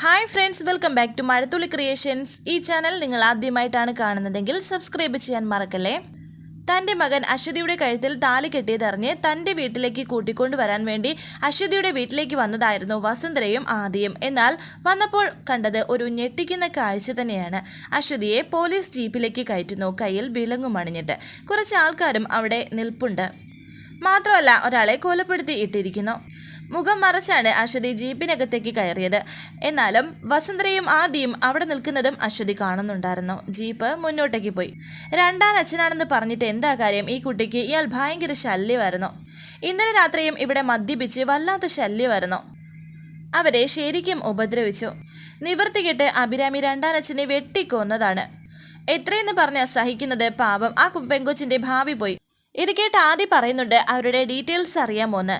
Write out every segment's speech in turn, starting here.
Hi friends welcome back to Mazhathulli creations ഈ channel നിങ്ങൾ ആദ്യമായിട്ടാണ് കാണുന്നതെങ്കിൽ സബ്സ്ക്രൈബ് ചെയ്യാൻ മറക്കല്ലേ? തന്റെ മകൻ അശ്വതിയുടെ കഴുത്തിൽ താലി കെട്ടിയതറിഞ്ഞ് തന്റെ വീട്ടിലേക്ക് കൂട്ടിക്കൊണ്ടുവരാൻ വേണ്ടി അശ്വതിയുടെ വീട്ടിലേക്ക് വന്നതായിരുന്നു വസുന്ധരയും ആദ്യം. എന്നാൽ വന്നപ്പോൾ കണ്ടത് ഒരു ഞെട്ടിക്കുന്ന കാഴ്ച തന്നെയാണ്. അശ്വതിയെ പോലീസ് ജീപ്പിലേക്ക് കയറ്റുന്നു. കയ്യിൽ വിലങ്ങുമണിഞ്ഞിട്ട് കുറച്ച് ആൾക്കാരും അവിടെ നിൽപ്പുണ്ട്. മാത്രമല്ല ഒരാളെ കൊലപ്പെടുത്തി ഇട്ടിരിക്കുന്നു. മുഖം മറച്ചാണ് അശ്വതി ജീപ്പിനകത്തേക്ക് കയറിയത്. എന്നാലും വസുന്ധരയും ആദിയും അവിടെ നിൽക്കുന്നതും അശ്വതി കാണുന്നുണ്ടായിരുന്നു. ജീപ്പ് മുന്നോട്ടേക്ക് പോയി. രണ്ടാം അച്ഛനാണെന്ന് പറഞ്ഞിട്ട് എന്താ കാര്യം? ഈ കുട്ടിക്ക് ഇയാൾ ഭയങ്കര ശല്യമായിരുന്നു. ഇന്നലെ രാത്രിയും ഇവിടെ മദ്യപിച്ച് വല്ലാത്ത ശല്യമായിരുന്നു. അവരെ ശരിക്കും ഉപദ്രവിച്ചു. നിവർത്തികെട്ട് അഭിരാമി രണ്ടാനച്ഛനെ വെട്ടിക്കൊന്നതാണ്. എത്രയെന്ന് പറഞ്ഞ സഹിക്കുന്നത് പാപം ആ പെങ്കൊച്ചിന്റെ ഭാവി പോയി. ഇത് കേട്ട് ആദ്യം പറയുന്നുണ്ട് അവരുടെ ഡീറ്റെയിൽസ് അറിയാമോന്ന്.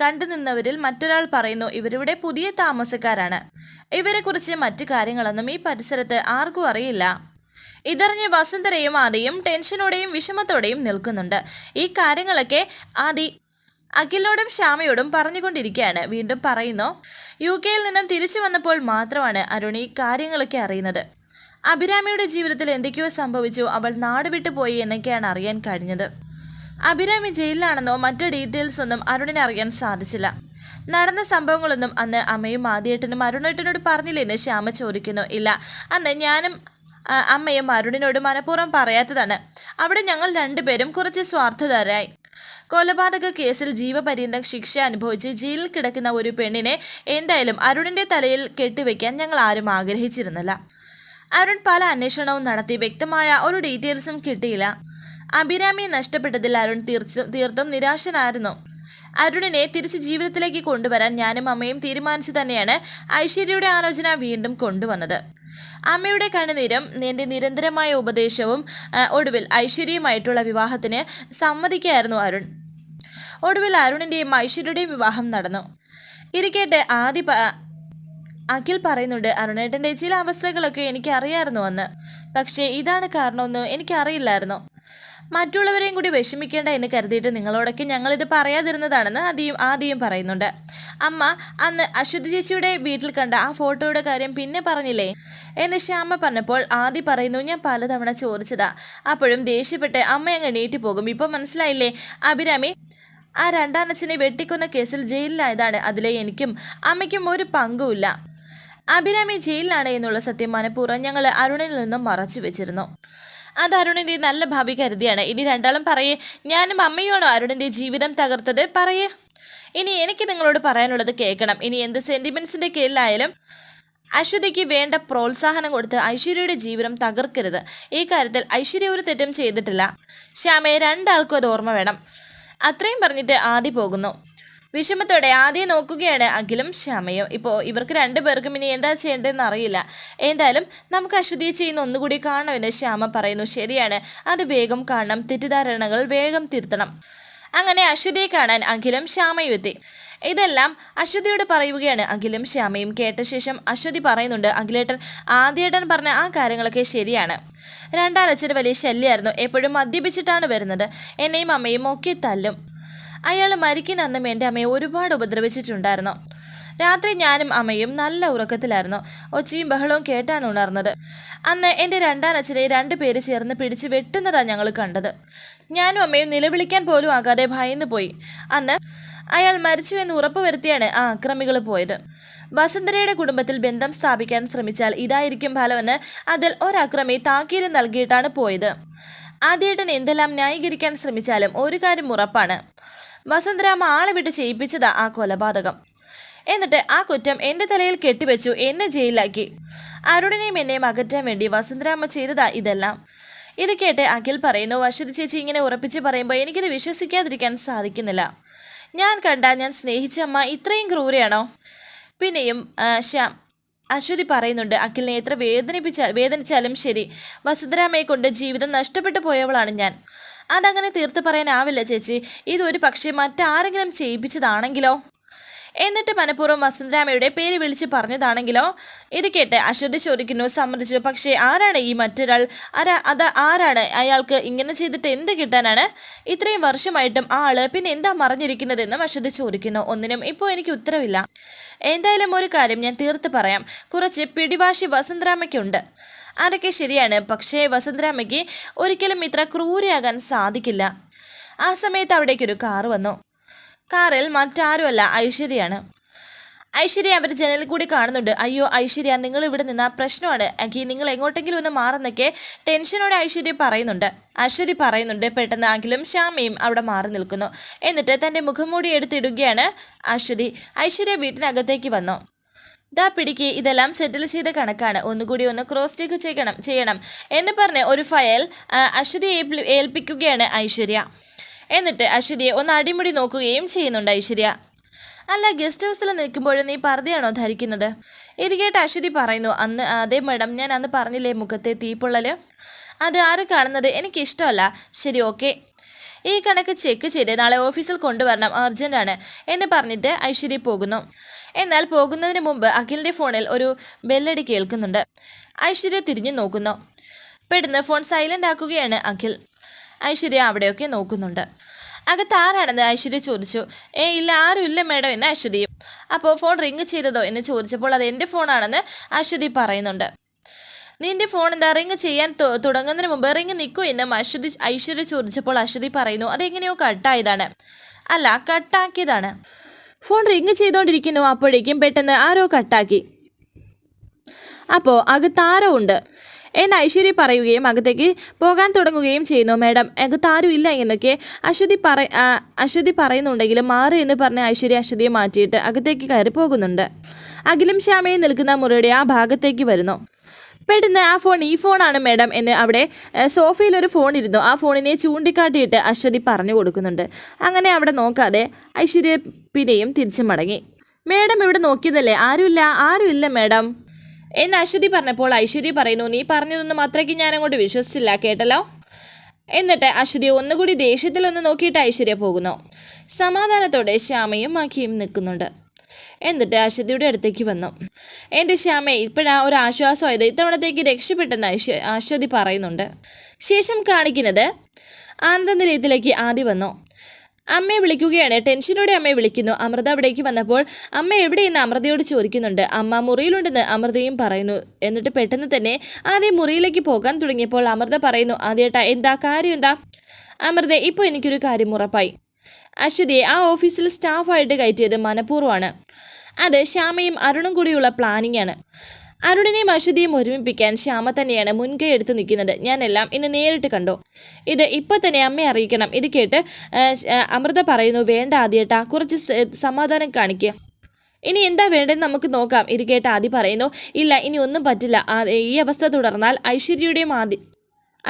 ആ, കണ്ടു നിന്നവരിൽ മറ്റൊരാൾ പറയുന്നു ഇവരിവിടെ പുതിയ താമസക്കാരാണ്. ഇവരെക്കുറിച്ച് മറ്റു കാര്യങ്ങളൊന്നും ഈ പരിസരത്ത് ആർക്കും അറിയില്ല. ഇതറിഞ്ഞ് വസുന്ധരയും ആദിയും ടെൻഷനോടെയും വിഷമത്തോടെയും നിൽക്കുന്നുണ്ട്. ഈ കാര്യങ്ങളൊക്കെ ആദി അഖിലിനോടും ശ്യാമയോടും പറഞ്ഞുകൊണ്ടിരിക്കുകയാണ്. വീണ്ടും പറയുന്നു യു കെയിൽ നിന്നും തിരിച്ചു വന്നപ്പോൾ മാത്രമാണ് അരുൺ ഈ കാര്യങ്ങളൊക്കെ അറിയുന്നത്. അഭിരാമിയുടെ ജീവിതത്തിൽ എന്തൊക്കെയോ സംഭവിച്ചു. അവൾ നാട് വിട്ടു പോയി എന്നൊക്കെയാണ് അറിയാൻ കഴിഞ്ഞത്. അഭിരാമി ജയിലിലാണെന്നോ മറ്റു ഡീറ്റെയിൽസ് ഒന്നും അരുണിനെ അറിയാൻ സാധിച്ചില്ല. നടന്ന സംഭവങ്ങളൊന്നും അന്ന് അമ്മയും ആദ്യേട്ടനും അരുണേട്ടനോട് പറഞ്ഞില്ലെന്ന് ശ്യാമ ചോദിക്കുന്നു. ഇല്ല അന്ന് ഞാനും അമ്മയും അരുണിനോട് മനഃപൂർവം പറയാത്തതാണ്. അവിടെ ഞങ്ങൾ രണ്ടുപേരും കുറച്ച് സ്വാർത്ഥതരായി കൊലപാതക കേസിൽ ജീവപര്യന്തം ശിക്ഷ അനുഭവിച്ച് ജയിലിൽ കിടക്കുന്ന ഒരു പെണ്ണിനെ എന്തായാലും അരുണിന്റെ തലയിൽ കെട്ടിവെക്കാൻ ഞങ്ങൾ ആരും ആഗ്രഹിച്ചിരുന്നില്ല. അരുൺ പല അന്വേഷണവും നടത്തി വ്യക്തമായ ഒരു ഡീറ്റെയിൽസും കിട്ടിയില്ല. അഭിരാമിയെ നഷ്ടപ്പെട്ടതിൽ അരുൺ തീർച്ചും തീർത്തും നിരാശനായിരുന്നു. അരുണിനെ തിരിച്ച് ജീവിതത്തിലേക്ക് കൊണ്ടുവരാൻ ഞാനും അമ്മയും തീരുമാനിച്ചു തന്നെയാണ് ഐശ്വര്യയുടെ ആലോചന വീണ്ടും കൊണ്ടുവന്നത്. അമ്മയുടെ കണ്ണുനീരും എന്റെ നിരന്തരമായ ഉപദേശവും ഒടുവിൽ ഐശ്വര്യയുമായിട്ടുള്ള വിവാഹത്തിന് സമ്മതിക്കായിരുന്നു അരുൺ. ഒടുവിൽ അരുണിന്റെയും ഐശ്വര്യയുടെയും വിവാഹം നടന്നു. ഇരിക്കട്ടെ ആദ്യ അഖിൽ പറയുന്നുണ്ട് അരുണേട്ടന്റെ ചില അവസ്ഥകളൊക്കെ എനിക്ക് അറിയാമായിരുന്നു അന്ന്. പക്ഷേ ഇതാണ് കാരണമെന്ന് എനിക്കറിയില്ലായിരുന്നു. മറ്റുള്ളവരെയും കൂടി വിഷമിക്കേണ്ട എന്ന് കരുതിയിട്ട് നിങ്ങളോടൊക്കെ ഞങ്ങളിത് പറയാതിരുന്നതാണെന്ന് ആദ്യം ആദ്യം പറയുന്നുണ്ട്. അമ്മ അന്ന് അശ്വതി ചേച്ചിയുടെ വീട്ടിൽ കണ്ട ആ ഫോട്ടോയുടെ കാര്യം പിന്നെ പറഞ്ഞില്ലേ? എന്ന് ശ്യാമ പറഞ്ഞപ്പോൾ ആദ്യം പറയുന്നു ഞാൻ പലതവണ ചോദിച്ചതാ. അപ്പോഴും ദേഷ്യപ്പെട്ട് അമ്മ അങ്ങ് നീട്ടി പോകും. ഇപ്പം മനസ്സിലായില്ലേ? അഭിരാമി ആ രണ്ടാനച്ഛനെ വെട്ടിക്കൊന്ന കേസിൽ ജയിലിലായതാണ്. അതിലെ എനിക്കും അമ്മയ്ക്കും ഒരു പങ്കുമില്ല അഭിരാമി ജയിലിലാണ് എന്നുള്ള സത്യം മനഃപൂർവം ഞങ്ങൾ അരുണിൽ നിന്നും മറച്ചു വെച്ചിരുന്നു. അത് അരുണിന്റെ നല്ല ഭാവി കരുതിയാണ്. ഇനി രണ്ടാളും പറയേ. ഞാനും അമ്മയുമാണോ അരുണിന്റെ ജീവിതം തകർത്തത്. പറയേ. ഇനി എനിക്ക് നിങ്ങളോട് പറയാനുള്ളത് കേൾക്കണം. ഇനി എന്ത് സെന്റിമെൻസിന്റെ കീഴിലായാലും അശ്വതിക്ക് വേണ്ട പ്രോത്സാഹനം കൊടുത്ത് ഐശ്വര്യയുടെ ജീവിതം തകർക്കരുത്. ഈ കാര്യത്തിൽ ഐശ്വര്യ ഒരു തെറ്റും ചെയ്തിട്ടില്ല. ശ്യാമയെ രണ്ടാൾക്കും അത് ഓർമ്മ വേണം. അത്രയും പറഞ്ഞിട്ട് ആദി പോകുന്നു. വിഷമത്തോടെ ആദ്യം നോക്കുകയാണ് അഖിലും ശ്യാമയും. ഇപ്പോൾ ഇവർക്ക് രണ്ടുപേർക്കും ഇനി എന്താ ചെയ്യേണ്ടതെന്ന് അറിയില്ല. എന്തായാലും നമുക്ക് അശ്വതിയെ ചെയ്യുന്ന ഒന്നുകൂടി കാണണമെന്ന് ശ്യാമ പറയുന്നു. ശരിയാണ്. അത് വേഗം കാണണം. തെറ്റിദ്ധാരണകൾ വേഗം തിരുത്തണം. അങ്ങനെ അശ്വതിയെ കാണാൻ അഖിലും ശ്യാമയും എത്തി. ഇതെല്ലാം അശ്വതിയോട് പറയുകയാണ് അഖിലും ശ്യാമയും. കേട്ട ശേഷം അശ്വതി പറയുന്നുണ്ട് അഖിലേട്ടൻ ആദ്യേട്ടൻ പറഞ്ഞ ആ കാര്യങ്ങളൊക്കെ ശരിയാണ്. രണ്ടാം അച്ഛൻ വലിയ ശല്യമായിരുന്നു എപ്പോഴും മദ്യപിച്ചിട്ടാണ് വരുന്നത്. എന്നെയും അമ്മയും ഒക്കെ തല്ലും. അയാൾ മരിക്കുന്ന അന്നും എന്റെ അമ്മയെ ഒരുപാട് ഉപദ്രവിച്ചിട്ടുണ്ടായിരുന്നു. രാത്രി ഞാനും അമ്മയും നല്ല ഉറക്കത്തിലായിരുന്നു. ഒച്ചയും ബഹളവും കേട്ടാണ് ഉണർന്നത്. അന്ന് എന്റെ രണ്ടാനച്ഛനെ രണ്ടു പേര് ചേർന്ന് പിടിച്ച് വെട്ടുന്നതാണ് ഞങ്ങൾ കണ്ടത്. ഞാനും അമ്മയും നിലവിളിക്കാൻ പോലും ആകാതെ ഭയന്നു പോയി. അന്ന് അയാൾ മരിച്ചു എന്ന് ഉറപ്പുവരുത്തിയാണ് ആ അക്രമികൾ പോയത്. വസന്തരയുടെ കുടുംബത്തിൽ ബന്ധം സ്ഥാപിക്കാൻ ശ്രമിച്ചാൽ ഇതായിരിക്കും ഫലമെന്ന് അതിൽ ഒരക്രമി താക്കീത് നൽകിയിട്ടാണ് പോയത്. ആദ്യേട്ടൻ എന്തെല്ലാം ന്യായീകരിക്കാൻ ശ്രമിച്ചാലും ഒരു കാര്യം ഉറപ്പാണ്. വസുന്ധരാമ്മ ആളെ വിട്ട് ചെയ്യിപ്പിച്ചതാ ആ കൊലപാതകം. എന്നിട്ട് ആ കുറ്റം എന്റെ തലയിൽ കെട്ടിവെച്ചു എന്നെ ജയിലാക്കി അരുണിനെയും എന്നെയും അകറ്റാൻ വേണ്ടി വസുന്ധരാമ്മ ചെയ്തതാ ഇതെല്ലാം. ഇത് കേട്ട് അഖിൽ പറയുന്നു വശ്വതി ചേച്ചി ഇങ്ങനെ ഉറപ്പിച്ച് പറയുമ്പോൾ എനിക്കിത് വിശ്വസിക്കാതിരിക്കാൻ സാധിക്കുന്നില്ല. ഞാൻ കണ്ട ഞാൻ സ്നേഹിച്ച അമ്മ ഇത്രയും ക്രൂരയാണോ? പിന്നെയും ശ്യാം അശ്വതി പറയുന്നുണ്ട് അഖിലിനെ എത്ര വേദനിപ്പിച്ചാൽ വേദനിച്ചാലും ശരി. വസുധരാമയെ കൊണ്ട് ജീവിതം നഷ്ടപ്പെട്ടു പോയവളാണ് ഞാൻ. അതങ്ങനെ തീർത്ത് പറയാനാവില്ല ചേച്ചി. ഇതൊരു പക്ഷേ മറ്റാരെങ്കിലും ചെയ്യിപ്പിച്ചതാണെങ്കിലോ? എന്നിട്ട് മനഃപൂർവം വസന്തരാമയുടെ പേര് വിളിച്ച് പറഞ്ഞതാണെങ്കിലോ? ഇത് കേട്ട് അശ്വതി ചോദിക്കുന്നു സമ്മതിച്ചു. പക്ഷേ ആരാണ് ഈ മറ്റൊരാൾ? ആരാ അത് ആരാണ്? അയാൾക്ക് ഇങ്ങനെ ചെയ്തിട്ട് എന്ത് കിട്ടാനാണ്? ഇത്രയും വർഷമായിട്ടും ആൾ പിന്നെ എന്താ മറിഞ്ഞിരിക്കുന്നതെന്നും അശ്വതി ചോദിക്കുന്നു. ഒന്നിനും ഇപ്പോൾ എനിക്ക് ഉത്തരവില്ല. എന്തായാലും ഒരു കാര്യം ഞാൻ തീർത്ത് പറയാം. കുറച്ച് പിടിവാശി വസുന്ധരാമയ്ക്കുണ്ട് അതൊക്കെ ശരിയാണ്. പക്ഷേ വസുന്ധരാമയ്ക്ക് ഒരിക്കലും ഇത്ര ക്രൂരയാകാൻ സാധിക്കില്ല. ആ സമയത്ത് അവിടേക്കൊരു കാറ് വന്നു. കാറിൽ മറ്റാരുമല്ല ഐശ്വര്യയാണ്. ഐശ്വര്യ അവർ ജനലിൽ കൂടി കാണുന്നുണ്ട്. അയ്യോ ഐശ്വര്യ നിങ്ങൾ ഇവിടെ നിന്നാ പ്രശ്നമാണ്. അഖി നിങ്ങൾ എങ്ങോട്ടെങ്കിലും ഒന്ന് മാറുന്നൊക്കെ ടെൻഷനോടെ ഐശ്വര്യ പറയുന്നുണ്ട്. അശ്വതി പറയുന്നുണ്ട് പെട്ടെന്ന് അഖിലും ശ്യാമയും അവിടെ മാറി നിൽക്കുന്നു. എന്നിട്ട് തന്റെ മുഖംമൂടി എടുത്തിടുകയാണ് അശ്വതി. ഐശ്വര്യ വീട്ടിനകത്തേക്ക് വന്നു. ദാ പിടിക്ക് ഇതെല്ലാം സെറ്റിൽ ചെയ്ത കണക്കാണ്. ഒന്നുകൂടി ഒന്ന് ക്രോസ് ചെക്ക് ചെയ്യണം ചെയ്യണം എന്ന് പറഞ്ഞ് ഒരു ഫയൽ അശ്വതി ഏൽപ്പിക്കുകയാണ് ഐശ്വര്യ. എന്നിട്ട് അശ്വതിയെ ഒന്ന് അടിമുടി നോക്കുകയും ചെയ്യുന്നുണ്ട് ഐശ്വര്യ. അല്ല ഗസ്റ്റ് ഹൗസിൽ നിൽക്കുമ്പോഴും നീ പർദ്ദയാണോ ധരിക്കുന്നത്? ഇത് കേട്ട് അശ്വതി പറയുന്നു അന്ന് അതേ മാഡം ഞാൻ അന്ന് പറഞ്ഞില്ലേ മുഖത്തെ തീപ്പൊള്ളൽ അത് ആരും കാണുന്നത്? എനിക്കിഷ്ടമല്ല ശരി ഓക്കെ ഈ കണക്ക് ചെക്ക് ചെയ്ത് നാളെ ഓഫീസിൽ കൊണ്ടുവരണം അർജന്റാണ് എന്ന് പറഞ്ഞിട്ട് ഐശ്വര്യ പോകുന്നു. എന്നാൽ പോകുന്നതിന് മുമ്പ് അഖിലിന്റെ ഫോണിൽ ഒരു ബെല്ലടി കേൾക്കുന്നുണ്ട്. ഐശ്വര്യ തിരിഞ്ഞു നോക്കുന്നു. പെട്ടെന്ന് ഫോൺ സൈലന്റ് ആക്കുകയാണ് അഖിൽ. ഐശ്വര്യ അവിടെയൊക്കെ നോക്കുന്നുണ്ട്. അകത്ത് ആരാണെന്ന് ഐശ്വര്യ ചോദിച്ചു. ഏ ഇല്ല ആരും ഇല്ല മേഡം എന്ന് അശ്വതി അപ്പോൾ ഫോൺ റിങ് ചെയ്തതോ എന്ന് ചോദിച്ചപ്പോൾ അത് എന്റെ ഫോണാണെന്ന് അശ്വതി പറയുന്നുണ്ട്. നിന്റെ ഫോൺ എന്താ റിങ് ചെയ്യാൻ തുടങ്ങുന്നതിന് മുമ്പ് റിങ് നിൽക്കൂ എന്നും അശ്വതി ഐശ്വര്യ ചോദിച്ചപ്പോൾ അശ്വതി പറയുന്നു. അതെങ്ങനെയോ കട്ടായതാണ്. അല്ല കട്ടാക്കിയതാണ്. ഫോൺ റിങ് ചെയ്തുകൊണ്ടിരിക്കുന്നു അപ്പോഴേക്കും പെട്ടെന്ന് ആരോ കട്ടാക്കി. അപ്പോൾ അകത്ത് ആരോ ഉണ്ട്. എന്ന് ഐശ്വര്യ പറയുകയും അകത്തേക്ക് പോകാൻ തുടങ്ങുകയും ചെയ്യുന്നു. മാഡം അകത്ത് ആരും ഇല്ല എന്നൊക്കെ അശ്വതി പറ അശ്വതി പറയുന്നുണ്ടെങ്കിലും മാറി എന്ന് പറഞ്ഞ് ഐശ്വര്യ അശ്വതിയെ മാറ്റിയിട്ട് അകത്തേക്ക് കയറി പോകുന്നുണ്ട്. അഖിലും ശ്യാമയും നിൽക്കുന്ന മുറിയുടെ ആ ഭാഗത്തേക്ക് വരുന്നു. പെട്ടെന്ന് ആ ഫോൺ ഈ ഫോണാണ് മാഡം എന്ന് അവിടെ സോഫയിൽ ഒരു ഫോൺ ഇരുന്നു. ആ ഫോണിനെ ചൂണ്ടിക്കാട്ടിയിട്ട് അശ്വതി പറഞ്ഞു കൊടുക്കുന്നുണ്ട്. അങ്ങനെ അവിടെ നോക്കാതെ ഐശ്വര്യ പിന്നെയും തിരിച്ചു മടങ്ങി. മാഡം ഇവിടെ നോക്കിയതല്ലേ? ആരുമില്ല? ആരുമില്ല മാഡം? എന്ന് അശ്വതി പറഞ്ഞപ്പോൾ ഐശ്വര്യ പറയുന്നു നീ പറഞ്ഞതൊന്നും അത്രയ്ക്ക് ഞാനങ്ങോട്ട് വിശ്വസിച്ചില്ല കേട്ടല്ലോ? എന്നിട്ട് അശ്വതി ഒന്നുകൂടി ദേഷ്യത്തിലൊന്ന് നോക്കിയിട്ട് ഐശ്വര്യ പോകുന്നു. സമാധാനത്തോടെ ശ്യാമയും മാഖിയും നിൽക്കുന്നുണ്ട്. എന്നിട്ട് അശ്വതിയുടെ അടുത്തേക്ക് വന്നു. എന്റെ ശ്യാമേ ഇപ്പോഴാ ഒരു ആശ്വാസമായത് ഇത്തവണത്തേക്ക് രക്ഷപ്പെട്ടെന്ന് അശ്വതി പറയുന്നുണ്ട്. ശേഷം കാണിക്കുന്നത് ആനന്ദനിലയത്തിലേക്ക് ആദ്യം വന്നു. അമ്മയെ വിളിക്കുകയാണ്. ടെൻഷനോടെ അമ്മയെ വിളിക്കുന്നു. അമൃത അവിടേക്ക് വന്നപ്പോൾ അമ്മ എവിടെയെന്ന് അമൃതയോട് ചോദിക്കുന്നുണ്ട്. അമ്മ മുറിയിലുണ്ടെന്ന് അമൃതയും പറയുന്നു. എന്നിട്ട് പെട്ടെന്ന് തന്നെ ആദ്യം മുറിയിലേക്ക് പോകാൻ തുടങ്ങിയപ്പോൾ അമൃത പറയുന്നു ആദ്യേട്ടാ എന്താ? കാര്യം എന്താ? അമൃത ഇപ്പോൾ എനിക്കൊരു കാര്യം ഉറപ്പായി. അശ്വതിയെ ആ ഓഫീസിൽ സ്റ്റാഫായിട്ട് കയറ്റിയത് മനഃപൂർവമാണ്. അത് ശ്യാമയും അരുണും കൂടിയുള്ള പ്ലാനിംഗ് ആണ്. അരുണിനെയും അശ്വതിയും ഒരുമിപ്പിക്കാൻ ശ്യാമ തന്നെയാണ് മുൻകൈ എടുത്ത് നിൽക്കുന്നത്. ഞാനെല്ലാം ഇന്ന് നേരിട്ട് കണ്ടു. ഇത് ഇപ്പം തന്നെ അമ്മയെ അറിയിക്കണം. ഇത് കേട്ട് അമൃത പറയുന്നു വേണ്ട ആദ്യേട്ടാ കുറച്ച് സമാധാനം കാണിക്കുക ഇനി എന്താ വേണ്ടതെന്ന് നമുക്ക് നോക്കാം. ഇത് കേട്ട് ആദ്യം പറയുന്നു ഇല്ല ഇനി ഒന്നും പറ്റില്ല. ഈ അവസ്ഥ തുടർന്നാൽ ഐശ്വര്യയുടെയും ആദ്യ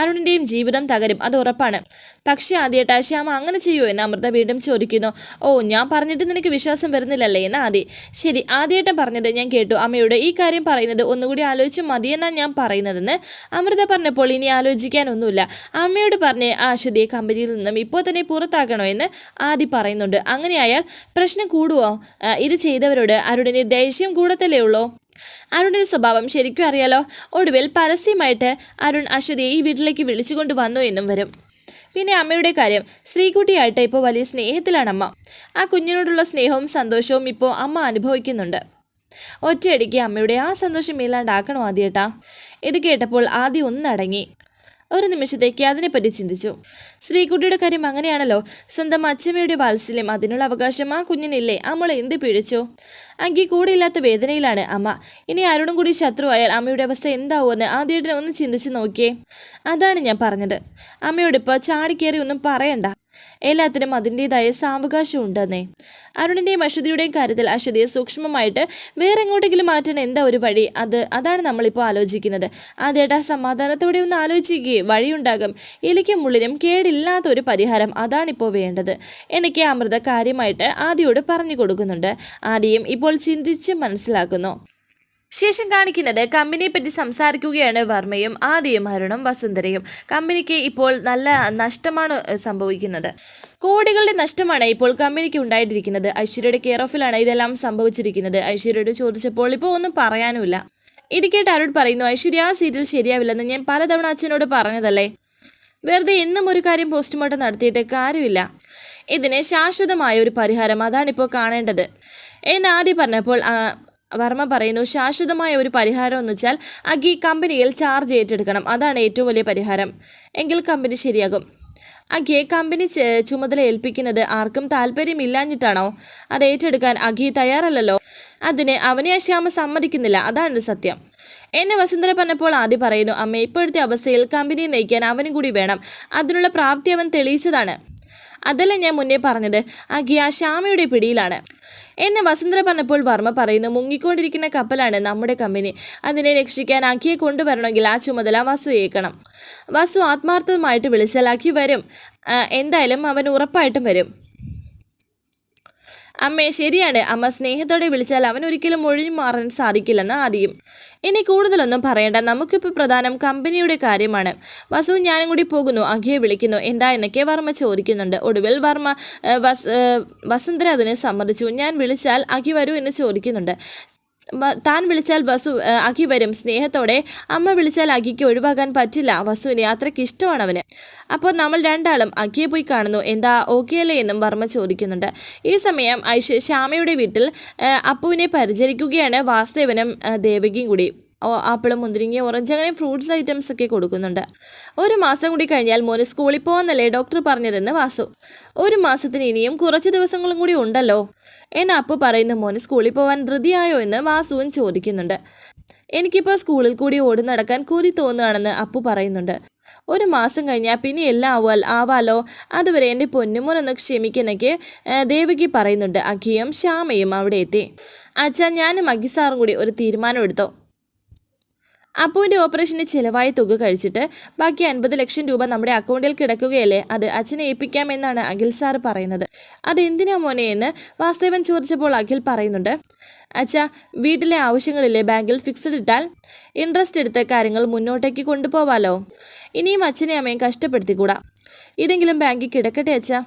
അരുണിന്റെയും ജീവിതം തകരും അത് ഉറപ്പാണ്. പക്ഷേ ആദ്യമായിട്ട് ശ്യാമ അങ്ങനെ ചെയ്യൂ എന്ന് അമൃത വീണ്ടും ചോദിക്കുന്നു. ഓ ഞാൻ പറഞ്ഞിട്ട് നിനക്ക് വിശ്വാസം വരുന്നില്ലല്ലേ എന്ന് ആദ്യ ശരി ആദ്യമായിട്ടും പറഞ്ഞത് ഞാൻ കേട്ടു. അമ്മയോട് ഈ കാര്യം പറയുന്നത് ഒന്നുകൂടി ആലോചിച്ച് മതിയെന്നാണ് ഞാൻ പറയുന്നതെന്ന് അമൃത പറഞ്ഞപ്പോൾ ഇനി ആലോചിക്കാനൊന്നുമില്ല. അമ്മയോട് പറഞ്ഞ് ആ അശ്വതിയെ കമ്പനിയിൽ നിന്നും ഇപ്പോൾ തന്നെ പുറത്താക്കണോ എന്ന് ആദ്യ പറയുന്നുണ്ട് അങ്ങനെയായാൽ പ്രശ്നം കൂടുവോ? ഇത് ചെയ്തവരോട് അരുണിന് ദേഷ്യം കൂടത്തല്ലേ ഉള്ളൂ? അരുണിന്റെ സ്വഭാവം ശരിക്കും അറിയാലോ. ഒടുവിൽ പരസ്യമായിട്ട് അരുൺ അശ്വതിയെ ഈ വീട്ടിലേക്ക് വിളിച്ചുകൊണ്ട് വന്നു എന്നും വരും. പിന്നെ അമ്മയുടെ കാര്യം സ്ത്രീകുട്ടിയായിട്ട് ഇപ്പോൾ വലിയ സ്നേഹത്തിലാണ് അമ്മ. ആ കുഞ്ഞിനോടുള്ള സ്നേഹവും സന്തോഷവും ഇപ്പോൾ അമ്മ അനുഭവിക്കുന്നുണ്ട്. ഒറ്റയടിക്ക് അമ്മയുടെ ആ സന്തോഷം ഇല്ലാണ്ടാക്കണോ ആദ്യേട്ടാ. ഇത് കേട്ടപ്പോൾ ആദ്യം ഒന്നടങ്ങി. ഒരു നിമിഷത്തേക്ക് അതിനെപ്പറ്റി ചിന്തിച്ചു. ശ്രീകുട്ടിയുടെ കാര്യം അങ്ങനെയാണല്ലോ. സ്വന്തം അച്ഛമ്മയുടെ വാത്സല്യം അതിനുള്ള അവകാശം ആ കുഞ്ഞിനില്ലേ? അമ്മളെ എന്ത് പിഴച്ചു അങ്കി കൂടെയില്ലാത്ത വേദനയിലാണ് അമ്മ. ഇനി ആരോടും കൂടി ശത്രുവായാൽ അമ്മയുടെ അവസ്ഥ എന്താവുമെന്ന് ആദ്യമായിട്ട് ഒന്ന് ചിന്തിച്ച് നോക്കിയേ. അതാണ് ഞാൻ പറഞ്ഞത്. അമ്മയോടിപ്പോൾ ചാടിക്കേറി ഒന്നും പറയണ്ട. എല്ലാത്തിനും അതിന്റെതായ സാവകാശം ഉണ്ടെന്നേ അരുണിന്റെയും അശ്വതിയുടെയും കാര്യത്തിൽ അശ്വതിയെ സൂക്ഷ്മമായിട്ട് വേറെ എങ്ങോട്ടെങ്കിലും മാറ്റാൻ എന്താ ഒരു വഴി? അത് അതാണ് നമ്മളിപ്പോൾ ആലോചിക്കുന്നത്. ആ സമാധാനത്തോടെ ഒന്ന് ആലോചിക്കുകയെ വഴിയുണ്ടാകും. ഇലയ്ക്കും മുള്ളിനും കേടില്ലാത്ത ഒരു പരിഹാരം അതാണിപ്പോൾ വേണ്ടത്. എനിക്ക് അമൃത കാര്യമായിട്ട് ആദ്യയോട് പറഞ്ഞു കൊടുക്കുന്നുണ്ട്. ആദ്യം ഇപ്പോൾ ചിന്തിച്ച് മനസ്സിലാക്കുന്നു. ശേഷം കാണിക്കുന്നത് കമ്പനിയെ പറ്റി സംസാരിക്കുകയാണ് വർമ്മയും ആദ്യം അരുണും വസുന്ധരയും. കമ്പനിക്ക് ഇപ്പോൾ നല്ല നഷ്ടമാണ് സംഭവിക്കുന്നത്. കോടികളുടെ നഷ്ടമാണ് ഇപ്പോൾ കമ്പനിക്ക് ഉണ്ടായിട്ടിരിക്കുന്നത്. ഐശ്വര്യയുടെ കെയർ ഓഫിലാണ് ഇതെല്ലാം സംഭവിച്ചിരിക്കുന്നത്. ഐശ്വര്യയോട് ചോദിച്ചപ്പോൾ ഇപ്പോൾ ഒന്നും പറയാനുമില്ല. ഇത് കേട്ട് അരുൺ പറയുന്നു ഐശ്വര്യ ആ സീറ്റിൽ ശരിയാവില്ലെന്ന് ഞാൻ പലതവണ അച്ഛനോട് പറഞ്ഞതല്ലേ? വെറുതെ എന്നും ഒരു കാര്യം പോസ്റ്റ്മോർട്ടം നടത്തിയിട്ട് കാര്യമില്ല. ഇതിന് ശാശ്വതമായ ഒരു പരിഹാരം അതാണിപ്പോൾ കാണേണ്ടത്. എന്ന് ആദ്യം പറഞ്ഞപ്പോൾ വർമ്മ പറയുന്നു ശാശ്വതമായ ഒരു പരിഹാരം എന്ന് വെച്ചാൽ അഗി കമ്പനിയിൽ ചാർജ് ഏറ്റെടുക്കണം. അതാണ് ഏറ്റവും വലിയ പരിഹാരം. എങ്കിൽ കമ്പനി ശരിയാകും. അഗിയെ കമ്പനി ചുമതല ഏൽപ്പിക്കുന്നത് ആർക്കും താല്പര്യമില്ലാഞ്ഞിട്ടാണോ? അത് ഏറ്റെടുക്കാൻ അഗി തയ്യാറല്ലല്ലോ. അതിന് അവനെ അശ്യാമ ശ്യാമ സമ്മതിക്കുന്നില്ല. അതാണ് സത്യം. എന്നെ വസുന്ധര പറഞ്ഞപ്പോൾ ആദ്യം പറയുന്നു അമ്മ ഇപ്പോഴത്തെ അവസ്ഥയിൽ കമ്പനി നയിക്കാൻ അവനും കൂടി വേണം. അതിനുള്ള പ്രാപ്തി അവൻ തെളിയിച്ചതാണ്. അതല്ല ഞാൻ മുന്നേ പറഞ്ഞത്. അഖിയ ശ്യാമയുടെ പിടിയിലാണ്. എന്നെ വസുന്ധര പറഞ്ഞപ്പോൾ വർമ്മ പറയുന്നു മുങ്ങിക്കൊണ്ടിരിക്കുന്ന കപ്പലാണ് നമ്മുടെ കമ്പനി. അതിനെ രക്ഷിക്കാൻ അഖിയെ കൊണ്ടുവരണമെങ്കിൽ ആ ചുമതല വസു ഏൽക്കണം. വസു ആത്മാർത്ഥമായിട്ട് വിളിച്ചാൽ അഖി വരും. എന്തായാലും അവൻ ഉറപ്പായിട്ടും വരും. അമ്മേ ശരിയാണ്. അമ്മ സ്നേഹത്തോടെ വിളിച്ചാൽ അവൻ ഒരിക്കലും ഒഴിഞ്ഞു മാറാൻ സാധിക്കില്ലെന്ന് ആദ്യം. ഇനി കൂടുതലൊന്നും പറയണ്ട. നമുക്കിപ്പോൾ പ്രധാനം കമ്പനിയുടെ കാര്യമാണ്. വസു ഞാനും കൂടി പോകുന്നു. അഖിയെ വിളിക്കുന്നു. എന്താ എന്നൊക്കെ വർമ്മ ചോദിക്കുന്നുണ്ട്. ഒടുവിൽ വർമ്മ വസുന്ധര അതിനെ സമ്മതിച്ചു. ഞാൻ വിളിച്ചാൽ അഖി വരൂ എന്ന് ചോദിക്കുന്നുണ്ട്. താൻ വിളിച്ചാൽ വസു അഖി വരും. സ്നേഹത്തോടെ അമ്മ വിളിച്ചാൽ അഖിക്ക് ഒഴിവാക്കാൻ പറ്റില്ല. വസുവിനെ അത്രയ്ക്ക് ഇഷ്ടമാണ് അവന്. അപ്പോൾ നമ്മൾ രണ്ടാളും അഖിയെ പോയി കാണുന്നു. എന്താ ഓക്കെ അല്ലേ എന്നും വർമ്മ ചോദിക്കുന്നുണ്ട്. ഈ സമയം ഐശ്വര്യ ശ്യാമയുടെ വീട്ടിൽ അപ്പുവിനെ പരിചരിക്കുകയാണ് വാസുദേവനും ദേവകിയും കൂടി. ഓ ആപ്പിളും മുന്തിരിങ്ങ ഓറഞ്ച് അങ്ങനെ ഫ്രൂട്ട്സ് ഐറ്റംസ് ഒക്കെ കൊടുക്കുന്നുണ്ട്. ഒരു മാസം കൂടി കഴിഞ്ഞാൽ മോന് സ്കൂളിൽ പോകുന്നല്ലേ ഡോക്ടർ പറഞ്ഞതെന്ന് വാസു. ഒരു മാസത്തിന് ഇനിയും കുറച്ച് ദിവസങ്ങളും കൂടി ഉണ്ടല്ലോ. എന്ന് അപ്പു പറയുന്ന മോന് സ്കൂളിൽ പോകാൻ ധൃതിയായോ? എന്ന് വാസുവും ചോദിക്കുന്നുണ്ട്. എനിക്കിപ്പോൾ സ്കൂളിൽ കൂടി ഓടി നടക്കാൻ കൂരി തോന്നുകയാണെന്ന് അപ്പു പറയുന്നുണ്ട്. ഒരു മാസം കഴിഞ്ഞാൽ പിന്നെ എല്ലാം ആവാൽ ആവാലോ? അതുവരെ എന്റെ പൊന്നുമോനൊന്ന് ക്ഷമിക്കുന്നൊക്കെ ദേവകി പറയുന്നുണ്ട്. അഖിയും ശ്യാമയും അവിടെ എത്തി. അച്ഛാ ഞാനും അഖി സാറും കൂടി ഒരു തീരുമാനം എടുത്തോ? അപ്പുവിന്റെ ഓപ്പറേഷന് ചിലവായ തുക കഴിച്ചിട്ട് ബാക്കി അൻപത് ലക്ഷം രൂപ നമ്മുടെ അക്കൗണ്ടിൽ കിടക്കുകയല്ലേ? അത് അച്ഛനെ ഏൽപ്പിക്കാമെന്നാണ് അഖിൽ സാറ് പറയുന്നത്. അതെന്തിനാ മോനെ എന്ന് വാസുദേവൻ ചോദിച്ചപ്പോൾ അഖിൽ പറയുന്നുണ്ട് അച്ഛാ വീട്ടിലെ ആവശ്യങ്ങളില്ലേ? ബാങ്കിൽ ഫിക്സഡ് ഇട്ടാൽ ഇൻട്രസ്റ്റ് എടുത്ത കാര്യങ്ങൾ മുന്നോട്ടേക്ക് കൊണ്ടുപോവാലോ? ഇനിയും അച്ഛനെ അമ്മയും കഷ്ടപ്പെടുത്തിക്കൂടാ? ഇതെങ്കിലും ബാങ്കിൽ കിടക്കട്ടെ അച്ഛാ.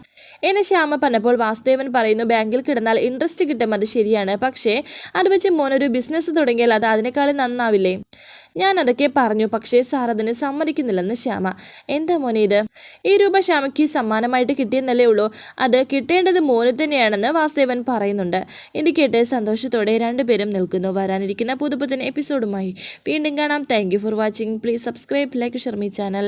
എന്ന് ശ്യാമ പറഞ്ഞപ്പോൾ വാസുദേവൻ പറയുന്നു ബാങ്കിൽ കിടന്നാൽ ഇൻട്രസ്റ്റ് കിട്ടും അത് ശരിയാണ്. പക്ഷേ അത് വെച്ച് മോനൊരു ബിസിനസ് തുടങ്ങിയാൽ അത് അതിനേക്കാളും നന്നാവില്ലേ? ഞാൻ അതൊക്കെ പറഞ്ഞു പക്ഷേ സാർ അതിന് സമ്മതിക്കുന്നില്ലെന്ന് ശ്യാമ. എന്താ മോനെ ഇത്? ഈ രൂപ ശ്യാമയ്ക്ക് സമ്മാനമായിട്ട് കിട്ടിയെന്നല്ലേ ഉള്ളൂ. അത് കിട്ടേണ്ടത് മോന് തന്നെയാണെന്ന് വാസുദേവൻ പറയുന്നുണ്ട്. എനിക്ക് കേട്ട് സന്തോഷത്തോടെ രണ്ടുപേരും നിൽക്കുന്നു. വരാനിരിക്കുന്ന പുതുപുത്തൻ എപ്പിസോഡുമായി വീണ്ടും കാണാം. Thank for watching please subscribe like Sharmi channel